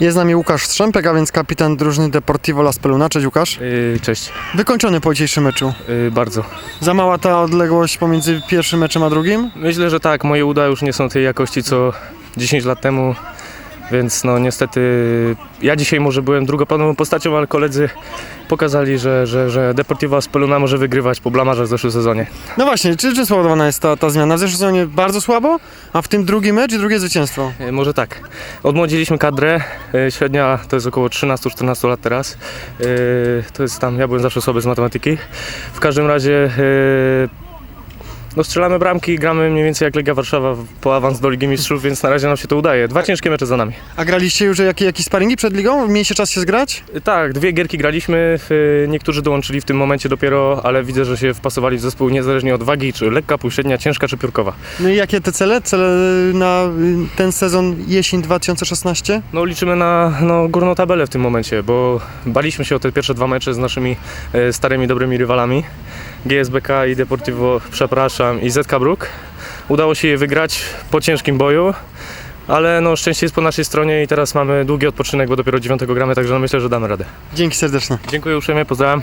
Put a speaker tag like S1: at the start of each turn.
S1: Jest z nami Łukasz Strzępek, a więc kapitan drużyny Deportivo Las Peluna. Cześć Łukasz.
S2: Yy, cześć,
S1: Wykończony po dzisiejszym meczu.
S2: yy, bardzo.
S1: Za mała ta odległość pomiędzy pierwszym meczem a drugim?
S2: Myślę, że tak, moje uda już nie są tej jakości co 10 lat temu, więc no niestety ja dzisiaj może byłem drugoplanową postacią, ale koledzy pokazali, że, że, że Deportivo Speluna może wygrywać po blamarzach w zeszłym sezonie.
S1: No właśnie, czy, czy spowodowana jest ta, ta zmiana? W zeszłym sezonie bardzo słabo, a w tym drugi mecz i drugie zwycięstwo.
S2: Yy, może tak, odmłodziliśmy kadrę, yy, średnia to jest około 13-14 lat teraz, yy, to jest tam, ja byłem zawsze słaby z matematyki. W każdym razie no strzelamy bramki, gramy mniej więcej jak Legia Warszawa po awans do Ligi Mistrzów, więc na razie nam się to udaje. Dwa ciężkie mecze za nami.
S1: A graliście już jakie, jakieś sparingi przed ligą? Mieliście czas się zgrać?
S2: Tak, dwie gierki graliśmy, y, niektórzy dołączyli w tym momencie dopiero, ale widzę, że się wpasowali w zespół niezależnie od wagi, czy lekka, półśrednia, ciężka, czy piórkowa.
S1: No i jakie te cele? Cele na y, ten sezon jesień 2016?
S2: No liczymy na no, górną tabelę w tym momencie, bo baliśmy się o te pierwsze dwa mecze z naszymi starymi, dobrymi rywalami. GSBK i Deportivo, przepraszam, i ZK Bruk. Udało się je wygrać po ciężkim boju. Ale no, szczęście jest po naszej stronie i teraz mamy długi odpoczynek, bo dopiero 9 gramy, także no, myślę, że damy radę.
S1: Dzięki serdeczne.
S2: Dziękuję uprzejmie, pozdrawiam.